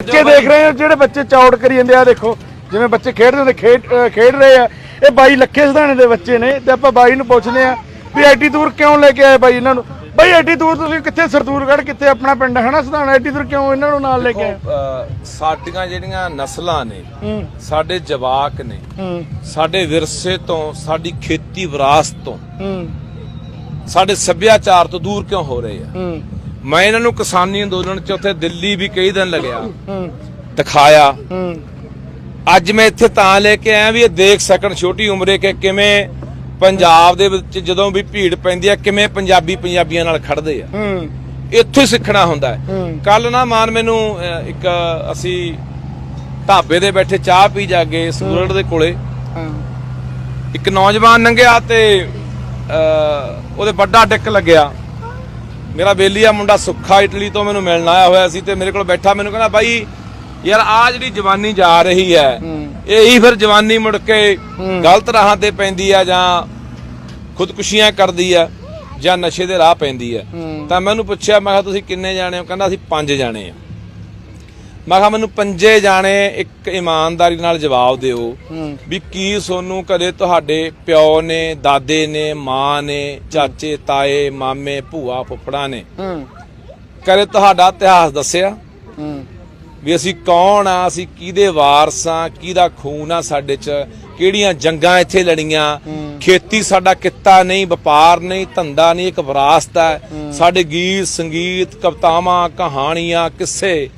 ਬੱਚੇ ਦੇਖ ਰਹੇ ਹੋ ਜਿਹੜੇ ਬੱਚੇ ਚੌੜ ਕਰੀ ਜਾਂਦੇ ਆ ਦੇਖੋ ਜਿਵੇਂ ਬੱਚੇ ਖੇਡਦੇ ਹੁੰਦੇ ਖੇਡ ਖੇਡ ਰਹੇ ਆ। ਇਹ ਬਾਈ ਲੱਖੇ ਸਿਧਾਣੇ ਦੇ ਬੱਚੇ ਨੇ ਤੇ ਆਪਾਂ ਬਾਈ ਨੂੰ ਪੁੱਛਦੇ ਆ ਵੀ ਐਡੀ ਦੂਰ ਕਿਉਂ ਲੈ ਕੇ ਆਏ ਬਾਈ ਇਹਨਾਂ ਨੂੰ? ਬਾਈ ਐਡੀ ਦੂਰ ਤੁਸੀਂ ਕਿੱਥੇ ਸਰਦੂਰਗੜ੍ਹ ਕਿੱਥੇ ਆਪਣਾ ਪਿੰਡ ਹੈ ਨਾ ਸਿਧਾਣਾ? ਐਡੀ ਦੂਰ ਕਿਉਂ ਇਹਨਾਂ ਨੂੰ ਨਾਲ ਲੈ ਕੇ ਆਏ? ਅਹ ਸਾਡੀਆਂ ਜਿਹੜੀਆਂ ਨਸਲਾਂ ਨੇ ਹੂੰ। ਸਾਡੇ ਜਵਾਕ ਨੇ ਹੂੰ। ਸਾਡੇ ਵਿਰਸੇ ਤੋਂ ਸਾਡੀ ਖੇਤੀ ਵਿਰਾਸਤ ਤੋਂ ਹੂੰ। ਸਾਡੇ ਸੱਭਿਆਚਾਰ ਤੋਂ ਦੂਰ ਕਿਉਂ ਹੋ ਰਹੇ ਆ? ਹੂੰ। ਮੈਂ ਇਹਨਾਂ ਨੂੰ ਕਿਸਾਨੀ ਅੰਦੋਲਨ ਚ ਉੱਥੇ ਦਿੱਲੀ ਵੀ ਕਈ ਦਿਨ ਲੱਗਿਆ। ਹੂੰ। ਦਿਖਾਇਆ। ਹੂੰ। ਅੱਜ ਮੈਂ ਇੱਥੇ ਤਾਂ ਲੈ ਕੇ ਆਇਆ ਵੀ ਇਹ ਦੇਖ ਸਕਣ ਛੋਟੀ ਉਮਰੇ ਕਿ ਕਿਵੇਂ ਪੰਜਾਬ ਦੇ ਵਿੱਚ ਜਦੋਂ ਵੀ ਭੀੜ ਪੈਂਦੀ ਆ ਕਿਵੇਂ ਪੰਜਾਬੀ ਪੰਜਾਬੀਆਂ ਨਾਲ ਖੜਦੇ ਆ। ਹੂੰ। ਇੱਥੋਂ ਹੀ ਸਿੱਖਣਾ ਹੁੰਦਾ ਹੈ। ਹੂੰ। ਕੱਲ ਨਾ ਮਾਨ ਮੈਨੂੰ ਇੱਕ ਅਸੀਂ ਢਾਬੇ ਦੇ ਬੈਠੇ ਚਾਹ ਪੀ ਜਾਗੇ ਸੂਰਜ ਦੇ ਕੋਲੇ। ਹਾਂ। ਇੱਕ ਨੌਜਵਾਨ ਲੰਘਿਆ ਤੇ ਉਹਦੇ ਵੱਡਾ ਡਿੱਕ ਲੱਗਿਆ। ਮੇਰਾ ਬੇਲੀਆ ਮੁੰਡਾ ਸੁੱਖਾ ਇਟਲੀ ਤੋਂ ਮੈਨੂੰ ਮਿਲਣ ਆਇਆ ਹੋਇਆ ਸੀ ਤੇ ਮੇਰੇ ਕੋਲ ਬੈਠਾ ਮੈਨੂੰ ਕਹਿੰਦਾ ਬਾਈ ਯਾਰ ਆ ਜਿਹੜੀ ਜਵਾਨੀ ਜਾ ਰਹੀ ਹੈ ਹੂੰ। ਇਹੀ ਫਿਰ ਜਵਾਨੀ ਮੁੜ ਕੇ ਹੂੰ। ਗਲਤ ਰਾਹਾਂ ਤੇ ਪੈਂਦੀ ਆ ਜਾਂ ਖੁਦਕੁਸ਼ੀਆਂ ਕਰਦੀ ਆ ਜਾਂ ਨਸ਼ੇ ਦੇ ਰਾਹ ਪੈਂਦੀ ਆ ਹੂੰ। ਤਾਂ ਮੈਂ ਉਹਨੂੰ ਪੁੱਛਿਆ ਮੈਂ ਕਿਹਾ ਤੁਸੀਂ ਕਿੰਨੇ ਜਾਣੇ ਹੋ ਕਹਿੰਦਾ ਅਸੀਂ ਪੰਜ ਜਾਣੇ ਆ ਮੈਂ ਕਿਹਾ ਮੈਨੂੰ ਪੰਜੇ ਜਾਣੇ ਇੱਕ ਇਮਾਨਦਾਰੀ ਨਾਲ ਜਵਾਬ ਦਿਓ ਵੀ ਕੀ ਸੋਨੂੰ ਕਦੇ ਤੁਹਾਡੇ ਪਿਓ ਨੇ ਦਾਦੇ ਨੇ ਮਾਂ ਨੇ ਚਾਚੇ ਤਾਏ ਮਾਮੇ ਭੂਆ ਫੁੱਫੜਾ ਨੇ ਕਦੇ ਤੁਹਾਡਾ ਇਤਿਹਾਸ ਦੱਸਿਆ? ਵੀ ਅਸੀਂ ਕੌਣ ਆ ਅਸੀਂ ਕਿਹਦੇ ਵਾਰਸ ਆ ਕਿਹਦਾ ਖੂਨ ਆ ਸਾਡੇ ਚ ਕਿਹੜੀਆਂ ਜੰਗਾਂ ਇੱਥੇ ਲੜੀਆਂ? ਖੇਤੀ ਸਾਡਾ ਕਿੱਤਾ ਨਹੀਂ ਵਪਾਰ ਨਹੀਂ ਧੰਦਾ ਨਹੀਂ ਇੱਕ ਵਿਰਾਸਤ ਹੈ। ਸਾਡੇ ਗੀਤ ਸੰਗੀਤ ਕਵਿਤਾਵਾਂ ਕਹਾਣੀਆਂ ਕਿੱਸੇ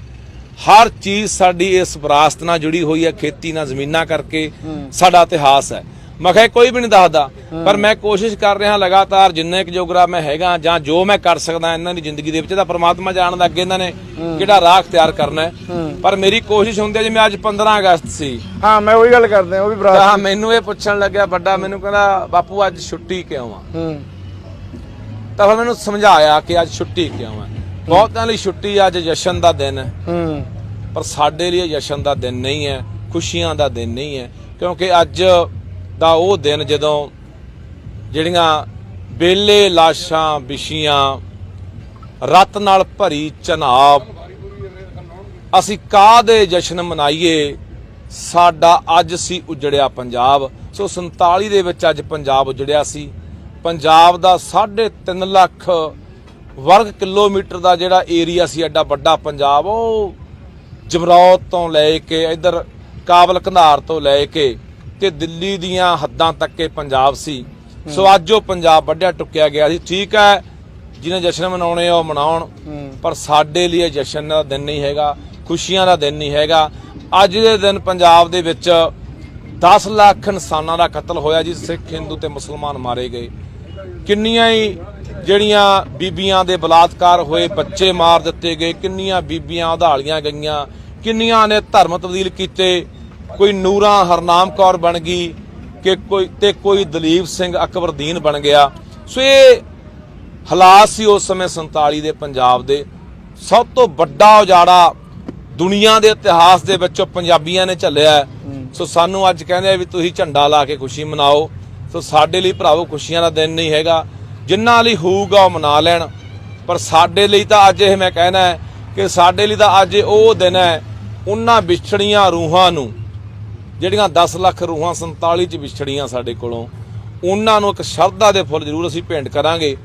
ਹਰ ਚੀਜ਼ ਸਾਡੀ ਇਸ ਵਿਰਾਸਤ ਨਾਲ ਜੁੜੀ ਹੋਈ ਹੈ ਖੇਤੀ ਨਾਲ ਜ਼ਮੀਨਾਂ ਕਰਕੇ ਸਾਡਾ ਇਤਿਹਾਸ ਹੈ। ਮੈਂ ਕਿਹਾ ਕੋਈ ਵੀ ਨਹੀਂ ਦੱਸਦਾ ਪਰ ਮੈਂ ਕੋਸ਼ਿਸ਼ ਕਰ ਰਿਹਾ ਲਗਾਤਾਰ ਜਿੰਨੇ ਕੁ ਜੋਗਰਾ ਮੈਂ ਹੈਗਾ ਜਾਂ ਜੋ ਮੈਂ ਕਰ ਸਕਦਾ ਇਹਨਾਂ ਦੀ ਜ਼ਿੰਦਗੀ ਦੇ ਵਿੱਚ ਤਾਂ ਪ੍ਰਮਾਤਮਾ ਜਾਣਦਾ ਅੱਗੇ ਇਹਨਾਂ ਨੇ ਕਿਹੜਾ ਰਾਹ ਤਿਆਰ ਕਰਨਾ ਹੈ। ਪਰ ਮੇਰੀ ਕੋਸ਼ਿਸ਼ ਹੁੰਦੀ ਹੈ ਜਿਵੇਂ ਅੱਜ 15 ਅਗਸਤ ਸੀ। ਹਾਂ ਮੈਂ ਉਹੀ ਗੱਲ ਕਰਦੇ ਆ ਉਹ ਵੀ ਬਰਾਤ ਤਾਂ ਮੈਨੂੰ ਇਹ ਪੁੱਛਣ ਲੱਗਿਆ ਵੱਡਾ ਮੈਨੂੰ ਕਹਿੰਦਾ ਬਾਪੂ ਅੱਜ ਛੁੱਟੀ ਕਿਉਂ ਆ? ਹੂੰ। ਤਾਂ ਫਿਰ ਮੈਨੂੰ ਸਮਝਾਇਆ ਕਿ ਅੱਜ ਛੁੱਟੀ ਕਿਉਂ ਆ? ਬਹੁਤਾਂ ਲਈ ਛੁੱਟੀ ਅੱਜ ਜਸ਼ਨ ਦਾ ਦਿਨ ਹੈ। ਹੂੰ। ਪਰ ਸਾਡੇ ਲਈ ਇਹ ਜਸ਼ਨ ਦਾ ਦਿਨ ਨਹੀਂ ਹੈ ਖੁਸ਼ੀਆਂ ਦਾ ਦਿਨ ਨਹੀਂ ਹੈ ਕਿਉਂਕਿ ਅੱਜ ਦਾ ਉਹ ਦਿਨ ਜਦੋਂ ਜਿਹੜੀਆਂ ਬੇਲੇ ਲਾਸ਼ਾਂ ਵਿਛੀਆਂ ਰਤ ਨਾਲ ਭਰੀ ਚਨਾਬ ਅਸੀਂ ਕਾਹਦੇ ਜਸ਼ਨ ਮਨਾਈਏ ਸਾਡਾ ਅੱਜ ਸੀ ਉਜੜਿਆ ਪੰਜਾਬ। ਸੋ 47 ਦੇ ਵਿੱਚ ਅੱਜ ਪੰਜਾਬ ਉਜੜਿਆ ਸੀ। ਪੰਜਾਬ ਦਾ 3.5 ਲੱਖ ਵਰਗ ਕਿਲੋਮੀਟਰ ਦਾ ਜਿਹੜਾ ਏਰੀਆ ਸੀ ਐਡਾ ਵੱਡਾ ਪੰਜਾਬ ਉਹ ਜਮਰੌਤ ਤੋਂ ਲੈ ਕੇ ਇਧਰ ਕਾਬਲ ਕੰਧਾਰ ਤੋਂ ਲੈ ਕੇ ਤੇ ਦਿੱਲੀ ਦੀਆਂ ਹੱਦਾਂ ਤੱਕ ਇਹ ਪੰਜਾਬ ਸੀ। ਸੋ ਅੱਜ ਉਹ ਪੰਜਾਬ ਵੱਡਿਆ ਟੁੱਕਿਆ ਗਿਆ ਸੀ। ਠੀਕ ਹੈ ਜਿਹਨੇ ਜਸ਼ਨ ਮਨਾਉਣੇ ਉਹ ਮਨਾਉਣ ਪਰ ਸਾਡੇ ਲਈ ਇਹ ਜਸ਼ਨ ਦਾ ਦਿਨ ਨਹੀਂ ਹੈਗਾ ਖੁਸ਼ੀਆਂ ਦਾ ਦਿਨ ਨਹੀਂ ਹੈਗਾ। ਅੱਜ ਦੇ ਦਿਨ ਪੰਜਾਬ ਦੇ ਵਿੱਚ 10 ਲੱਖ ਇਨਸਾਨਾਂ ਦਾ ਕਤਲ ਹੋਇਆ ਜੀ ਸਿੱਖ ਹਿੰਦੂ ਤੇ ਮੁਸਲਮਾਨ ਮਾਰੇ ਗਏ। ਕਿੰਨੀਆਂ ਹੀ ਜਿਹੜੀਆਂ ਬੀਬੀਆਂ ਦੇ ਬਲਾਤਕਾਰ ਹੋਏ ਬੱਚੇ ਮਾਰ ਦਿੱਤੇ ਗਏ ਕਿੰਨੀਆਂ ਬੀਬੀਆਂ ਉਧਾਲੀਆਂ ਗਈਆਂ ਕਿੰਨੀਆਂ ਨੇ ਧਰਮ ਤਬਦੀਲ ਕੀਤੇ ਕੋਈ ਨੂਰਾਂ ਹਰਨਾਮ ਕੌਰ ਬਣ ਗਈ ਕਿ ਕੋਈ ਤੇ ਕੋਈ ਦਲੀਪ ਸਿੰਘ ਅਕਬਰਦੀਨ ਬਣ ਗਿਆ। ਸੋ ਇਹ ਹਾਲਾਤ ਸੀ ਉਸ ਸਮੇਂ 47 ਦੇ ਪੰਜਾਬ ਦੇ। ਸਭ ਤੋਂ ਵੱਡਾ ਉਜਾੜਾ ਦੁਨੀਆ ਦੇ ਇਤਿਹਾਸ ਦੇ ਵਿੱਚੋਂ ਪੰਜਾਬੀਆਂ ਨੇ ਝੱਲਿਆ। ਸੋ ਸਾਨੂੰ ਅੱਜ ਕਹਿੰਦੇ ਆ ਵੀ ਤੁਸੀਂ ਝੰਡਾ ਲਾ ਕੇ ਖੁਸ਼ੀ ਮਨਾਓ। ਸੋ ਸਾਡੇ ਲਈ ਭਰਾਵੋ ਖੁਸ਼ੀਆਂ ਦਾ ਦਿਨ ਨਹੀਂ ਹੈਗਾ। ਜਿਨ੍ਹਾਂ ਲਈ ਹੋਊਗਾ ਉਹ ਮਨਾ ਲੈਣ। ਪਰ ਸਾਡੇ ਲਈ ਤਾਂ ਅੱਜ ਇਹ ਮੈਂ ਕਹਿਣਾ ਹੈ ਕਿ ਸਾਡੇ ਲਈ ਤਾਂ ਅੱਜ ਉਹ ਦਿਨ ਹੈ ਉਹਨਾਂ ਵਿਛੜੀਆਂ ਰੂਹਾਂ ਨੂੰ, ਜਿਹੜੀਆਂ 10 ਲੱਖ ਰੂਹਾਂ 47 ਚ ਵਿਛੜੀਆਂ ਸਾਡੇ ਕੋਲੋਂ, ਉਹਨਾਂ ਨੂੰ ਇੱਕ ਸ਼ਰਧਾ ਦੇ ਫੁੱਲ ਜ਼ਰੂਰ ਅਸੀਂ ਭੇਂਟ ਕਰਾਂਗੇ।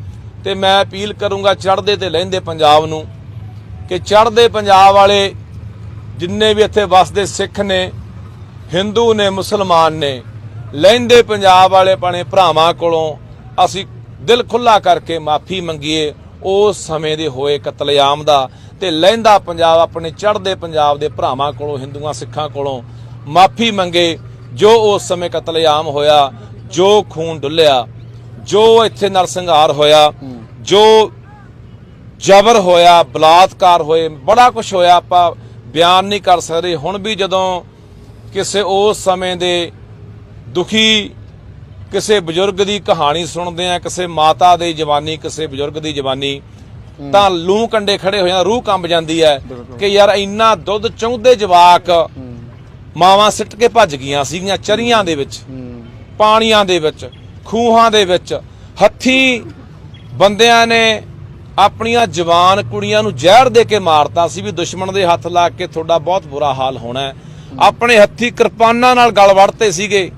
ਤੇ ਮੈਂ ਅਪੀਲ ਕਰੂੰਗਾ ਚੜ੍ਹਦੇ ਤੇ ਲਹਿੰਦੇ ਪੰਜਾਬ ਨੂੰ ਕਿ ਚੜ੍ਹਦੇ ਪੰਜਾਬ ਵਾਲੇ ਜਿੰਨੇ ਵੀ ਇੱਥੇ ਵਸਦੇ ਸਿੱਖ ਨੇ, ਹਿੰਦੂ ਨੇ, ਮੁਸਲਮਾਨ ਨੇ ਲਹਿੰਦੇ ਪੰਜਾਬ ਵਾਲੇ ਆਪਣੇ ਭਰਾਵਾਂ ਕੋਲੋਂ ਅਸੀਂ ਦਿਲ ਖੁੱਲਾ ਕਰਕੇ ਮਾਫੀ ਮੰਗੀਏ। ਉਸ ਸਮੇਂ ਦੇ ਹੋਏ ਕਤਲੇਆਮ ਦਾ ਤੇ ਲਹਿੰਦਾ ਪੰਜਾਬ ਆਪਣੇ ਚੜ੍ਹਦੇ ਪੰਜਾਬ ਦੇ ਭਰਾਵਾਂ ਕੋਲੋਂ, ਹਿੰਦੂਆਂ, ਸਿੱਖਾਂ ਕੋਲੋਂ ਮਾਫੀ ਮੰਗੇ। ਜੋ ਉਸ ਸਮੇਂ ਕਤਲੇਆਮ ਹੋਇਆ, ਜੋ ਖੂਨ ਡੁੱਲਿਆ, ਜੋ ਇੱਥੇ ਨਰਸੰਹਾਰ ਹੋਇਆ, ਜੋ ਜਬਰ ਹੋਇਆ, ਬਲਾਤਕਾਰ ਹੋਏ, ਬੜਾ ਕੁਝ ਹੋਇਆ, ਆਪਾਂ ਬਿਆਨ ਨਹੀਂ ਕਰ ਸਕਦੇ। ਹੁਣ ਵੀ ਜਦੋਂ ਕਿਸੇ ਉਸ ਸਮੇਂ ਦੇ ਦੁਖੀ ਕਿਸੇ ਬਜ਼ੁਰਗ ਦੀ ਕਹਾਣੀ ਸੁਣਦੇ ਆ ਕਿਸੇ ਮਾਤਾ ਦੀ ਜਵਾਨੀ ਕਿਸੇ ਬਜ਼ੁਰਗ ਦੀ ਜਵਾਨੀ ਤਾਂ ਲੂ ਕੰਡੇ ਖੜੇ ਹੋ ਜਾਂ ਰੂਹ ਕੰਬ ਜਾਂਦੀ ਹੈ ਕਿ ਯਾਰ ਇੰਨਾ ਦੁੱਧ ਚੌਂਦੇ ਜਵਾਕ ਮਾਵਾਂ ਸਿੱਟ ਕੇ ਭੱਜ ਗਈਆਂ ਸੀਗੀਆਂ ਚਰੀਆਂ ਦੇ ਵਿੱਚ ਪਾਣੀਆਂ ਦੇ ਵਿੱਚ ਖੂਹਾਂ ਦੇ ਵਿੱਚ ਹੱਥੀ ਬੰਦਿਆਂ ਨੇ ਆਪਣੀਆਂ ਜਵਾਨ ਕੁੜੀਆਂ ਨੂੰ ਜ਼ਹਿਰ ਦੇ ਕੇ ਮਾਰਤਾ ਸੀ ਵੀ ਦੁਸ਼ਮਣ ਦੇ ਹੱਥ ਲਾ ਕੇ ਤੁਹਾਡਾ ਬਹੁਤ ਬੁਰਾ ਹਾਲ ਹੋਣਾ ਆਪਣੇ ਹੱਥੀ ਕਿਰਪਾਨਾਂ ਨਾਲ ਗਲ ਵੜਤੇ ਸੀਗੇ।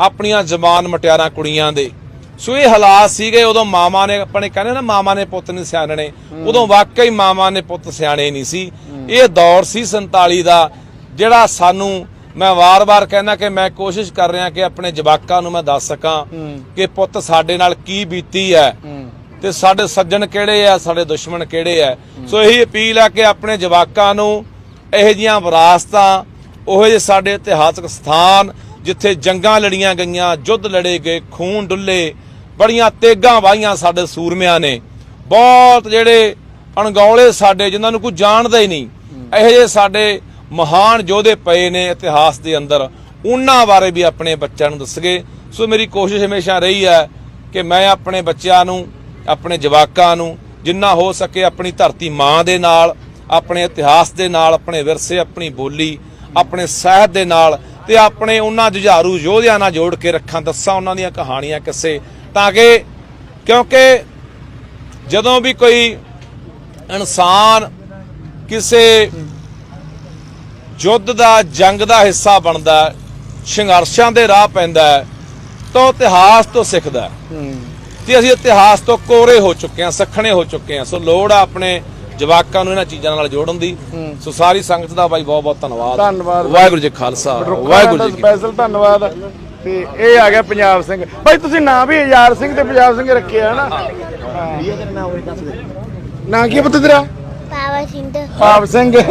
ਆਪਣੀਆਂ ਜਵਾਨ ਮਟਿਆਰਾਂ ਕੁੜੀਆਂ ਦੇ। ਸੋ ਇਹ ਹਾਲਾਤ ਸੀਗੇ, ਉਦੋਂ ਮਾਮਾ ਨੇ ਆਪਣੇ ਕਹਿੰਦੇ ਨਾ, ਮਾਮਾ ਨੇ ਪੁੱਤ ਨਹੀਂ ਸਿਆਣਨੇ ਉਦੋਂ ਵਾਕਈ ਮਾਮਾ ਨੇ ਪੁੱਤ ਸਿਆਣੇ ਨਹੀਂ ਸੀ। ਇਹ ਦੌਰ ਸੀ 47 ਦਾ, ਜਿਹੜਾ ਸਾਨੂੰ ਮੈਂ ਵਾਰ-ਵਾਰ ਕਹਿਣਾ ਕਿ ਮੈਂ ਕੋਸ਼ਿਸ਼ ਕਰ ਰਿਹਾ ਕਿ ਆਪਣੇ ਜਵਾਕਾਂ ਨੂੰ ਮੈਂ ਦੱਸ ਸਕਾਂ ਕਿ ਪੁੱਤ ਸਾਡੇ ਨਾਲ ਕੀ ਬੀਤੀ ਹੈ ਤੇ ਸਾਡੇ ਸੱਜਣ ਕਿਹੜੇ ਆ, ਸਾਡੇ ਦੁਸ਼ਮਣ ਕਿਹੜੇ ਆ। ਸੋ ਇਹੀ ਅਪੀਲ ਆ ਕਿ ਆਪਣੇ ਜਵਾਕਾਂ ਨੂੰ ਇਹੋ ਜੀਆਂ ਵਿਰਾਸਤਾਂ, ਉਹੋ ਜਿਹੇ ਸਾਡੇ ਇਤਿਹਾਸਕ ਸਥਾਨ ਜਿੱਥੇ ਜੰਗਾਂ ਲੜੀਆਂ ਗਈਆਂ ਯੁੱਧ ਲੜੇ ਗਏ, ਖੂਨ ਡੁੱਲੇ, ਬੜੀਆਂ ਤੇਗਾਂ ਵਾਹੀਆਂ ਸਾਡੇ ਸੂਰਮਿਆਂ ਨੇ। ਬਹੁਤ ਜਿਹੜੇ ਅਣਗੌਲੇ ਸਾਡੇ, ਜਿਨ੍ਹਾਂ ਨੂੰ ਕੋਈ ਜਾਣਦਾ ਹੀ ਨਹੀਂ, ਇਹੋ ਜਿਹੇ ਸਾਡੇ ਮਹਾਨ ਯੋਧੇ ਪਏ ਨੇ ਇਤਿਹਾਸ ਦੇ ਅੰਦਰ। ਉਹਨਾਂ ਬਾਰੇ ਵੀ ਆਪਣੇ ਬੱਚਿਆਂ ਨੂੰ ਦੱਸਗੇ। ਸੋ ਮੇਰੀ ਕੋਸ਼ਿਸ਼ ਹਮੇਸ਼ਾ ਰਹੀ ਹੈ ਕਿ ਮੈਂ ਆਪਣੇ ਬੱਚਿਆਂ ਨੂੰ, ਆਪਣੇ ਜਵਾਕਾਂ ਨੂੰ, ਜਿੰਨਾ ਹੋ ਸਕੇ ਆਪਣੀ ਧਰਤੀ ਮਾਂ ਦੇ ਨਾਲ, ਆਪਣੇ ਇਤਿਹਾਸ ਦੇ ਨਾਲ, ਆਪਣੇ ਵਿਰਸੇ, ਆਪਣੀ ਬੋਲੀ, ਆਪਣੇ ਸਾਹਿਤ ਦੇ ਨਾਲ ਤੇ ਆਪਣੇ ਉਹਨਾਂ ਜੁਝਾਰੂ ਯੋਧਿਆਂ ਨਾਲ ਜੋੜ ਕੇ ਰੱਖਾਂ ਦੱਸਾਂ ਉਹਨਾਂ ਦੀਆਂ ਕਹਾਣੀਆਂ ਕਿਸੇ ਤਾਂ ਕਿ ਕਿਉਂਕਿ ਜਦੋਂ ਵੀ ਕੋਈ ਇਨਸਾਨ ਕਿਸੇ ਯੁੱਧ ਦਾ ਜੰਗ ਦਾ ਹਿੱਸਾ ਬਣਦਾ ਸੰਘਰਸ਼ਾਂ ਦੇ ਰਾਹ ਪੈਂਦਾ ਤਾਂ ਇਤਿਹਾਸ ਤੋਂ ਸਿੱਖਦਾ। ਤੇ ਅਸੀਂ ਇਤਿਹਾਸ ਤੋਂ ਕੋਰੇ ਹੋ ਚੁੱਕੇ ਹਾਂ ਸਖਣੇ ਹੋ ਚੁੱਕੇ ਹਾਂ ਸੋ ਲੋੜ ਆ ਆਪਣੇ ਜਵਾਕਾਂ ਨੂੰ ਇਹਨਾਂ ਚੀਜ਼ਾਂ ਨਾਲ ਜੋੜਨ ਦੀ। ਸੋ ਸਾਰੀ ਸੰਗਤ ਦਾ ਬਾਈ ਬਹੁਤ ਬਹੁਤ ਧੰਨਵਾਦ। ਵਾਹਿਗੁਰੂ ਜੀ ਖਾਲਸਾ। ਵਾਹਿਗੁਰੂ ਜੀ ਸਪੈਸ਼ਲ ਧੰਨਵਾਦ। ਤੇ ਇਹ ਆ ਗਿਆ ਪੰਜਾਬ ਸਿੰਘ। ਭਾਈ ਤੁਸੀਂ ਨਾਂ ਵੀ ਯਾਰ ਸਿੰਘ ਤੇ ਪੰਜਾਬ ਸਿੰਘ ਰੱਖਿਆ ਨਾ? ਨਾਂ ਕੀ ਹੈ ਪੁੱਤ ਤੇਰਾ? ਪਾਵਾ ਸਿੰਘ। ਪਾਪ ਸਿੰਘ।